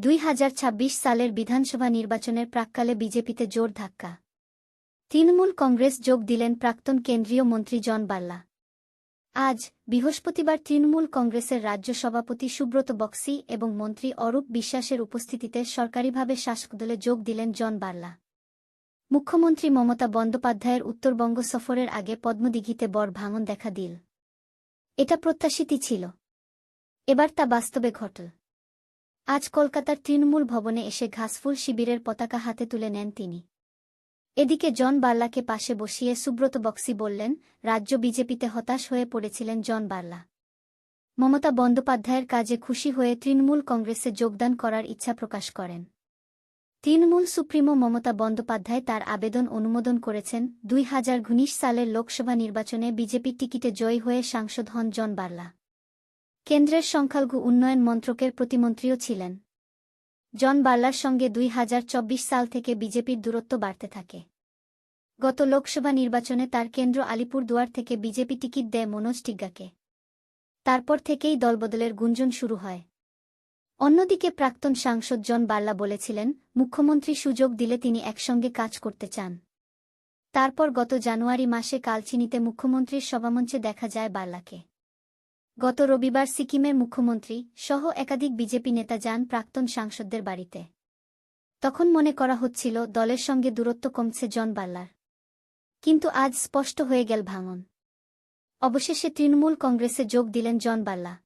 দুই হাজার ছাব্বিশ সালের বিধানসভা নির্বাচনের প্রাক্কালে বিজেপিতে জোর ধাক্কা। তৃণমূল কংগ্রেস যোগ দিলেন প্রাক্তন কেন্দ্রীয় মন্ত্রী জন বাল্লা আজ বৃহস্পতিবার তৃণমূল কংগ্রেসের রাজ্য সভাপতি সুব্রত বক্সি এবং মন্ত্রী অরূপ বিশ্বাসের উপস্থিতিতে সরকারিভাবে শাসকদলে যোগ দিলেন জন বার্লা। মুখ্যমন্ত্রী মমতা বন্দ্যোপাধ্যায়ের উত্তরবঙ্গ সফরের আগে পদ্মদিঘিতে বর ভাঙন দেখা দিল। এটা প্রত্যাশিতই ছিল। এবার তা বাস্তবে ঘটল। আজ কলকাতার তৃণমূল ভবনে এসে ঘাসফুল শিবিরের পতাকা হাতে তুলে নেন তিনি। এদিকে জন বার্লাকে পাশে বসিয়ে সুব্রত বক্সি বললেন, রাজ্য বিজেপিতে হতাশ হয়ে পড়েছিলেন জন বার্লা। মমতা বন্দ্যোপাধ্যায়ের কাজে খুশি হয়ে তৃণমূল কংগ্রেসে যোগদান করার ইচ্ছা প্রকাশ করেন। তৃণমূল সুপ্রিমো মমতা বন্দ্যোপাধ্যায় তার আবেদন অনুমোদন করেছেন, দুই হাজার সালের লোকসভা নির্বাচনে বিজেপির টিকিটে জয়ী হয়ে সাংসদ হন জন বার্লা। কেন্দ্রের সংখ্যালঘু উন্নয়ন মন্ত্রকের প্রতিমন্ত্রীও ছিলেন। জন বার্লার সঙ্গে দুই হাজার চব্বিশ সাল থেকে বিজেপির দূরত্ব বাড়তে থাকে। গত লোকসভা নির্বাচনে তার কেন্দ্র আলিপুরদুয়ার থেকে বিজেপি টিকিট দেয় মনোজ টিগ্গাকে। তারপর থেকেই দলবদলের গুঞ্জন শুরু হয়। অন্যদিকে প্রাক্তন সাংসদ জন বার্লা বলেছিলেন, মুখ্যমন্ত্রী সুযোগ দিলে তিনি একসঙ্গে কাজ করতে চান। তারপর গত জানুয়ারি মাসে কালচিনিতে মুখ্যমন্ত্রীর সভামঞ্চে দেখা যায় বার্লাকে। গত রবিবার সিকিমের মুখ্যমন্ত্রী সহ একাধিক বিজেপি নেতা যান প্রাক্তন সাংসদদের বাড়িতে। তখন মনে করা হচ্ছিল দলের সঙ্গে দূরত্ব কমছে জন বাল্লার। কিন্তু আজ স্পষ্ট হয়ে গেল ভাঙন। অবশেষে তৃণমূল কংগ্রেসে যোগ দিলেন জন বাল্লা।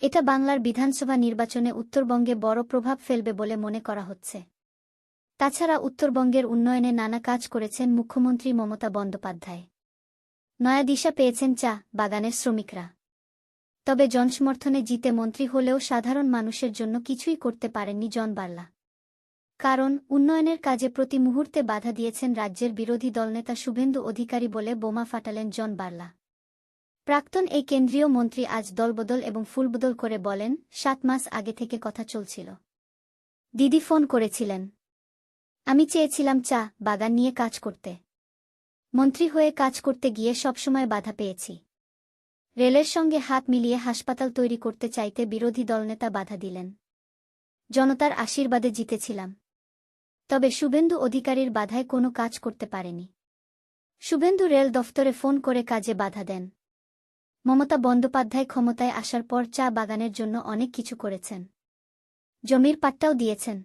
এটা বাংলার বিধানসভা নির্বাচনে উত্তরবঙ্গে বড় প্রভাব ফেলবে বলে মনে করা হচ্ছে। তাছাড়া উত্তরবঙ্গের উন্নয়নে নানা কাজ করেছেন মুখ্যমন্ত্রী মমতা বন্দ্যোপাধ্যায়। নয়া দিশা পেয়েছেন চা, বাগানের শ্রমিকরা। তবে জনসমর্থনে জিতে মন্ত্রী হলেও সাধারণ মানুষের জন্য কিছুই করতে পারেননি জন বার্লা। কারণ, উন্নয়নের কাজে প্রতি মুহূর্তে বাধা দিয়েছেন রাজ্যের বিরোধী দলনেতা শুভেন্দু অধিকারী বলে বোমা ফাটালেন জন বার্লা। প্রাক্তন এই কেন্দ্রীয় মন্ত্রী আজ দলবদল এবং ফুলবদল করে বলেন, সাত মাস আগে থেকে কথা চলছিল। দিদি ফোন করেছিলেন। আমি চেয়েছিলাম, চা, বাগান নিয়ে কাজ করতে। মন্ত্রী হয়ে কাজ করতে গিয়ে সবসময় বাধা পেয়েছি। রেলের সঙ্গে হাত মিলিয়ে হাসপাতাল তৈরি করতে চাইতে বিরোধী দলনেতা বাধা দিলেন। জনতার আশীর্বাদে জিতেছিলাম। তবে শুভেন্দু অধিকারীর বাধায় কোনো কাজ করতে পারেনি। শুভেন্দু রেল দফতরে ফোন করে কাজে বাধা দেন। মমতা বন্দ্যোপাধ্যায় ক্ষমতায় আসার পর চা বাগানের জন্য অনেক কিছু করেছেন। জমির পাট্টাও দিয়েছেন।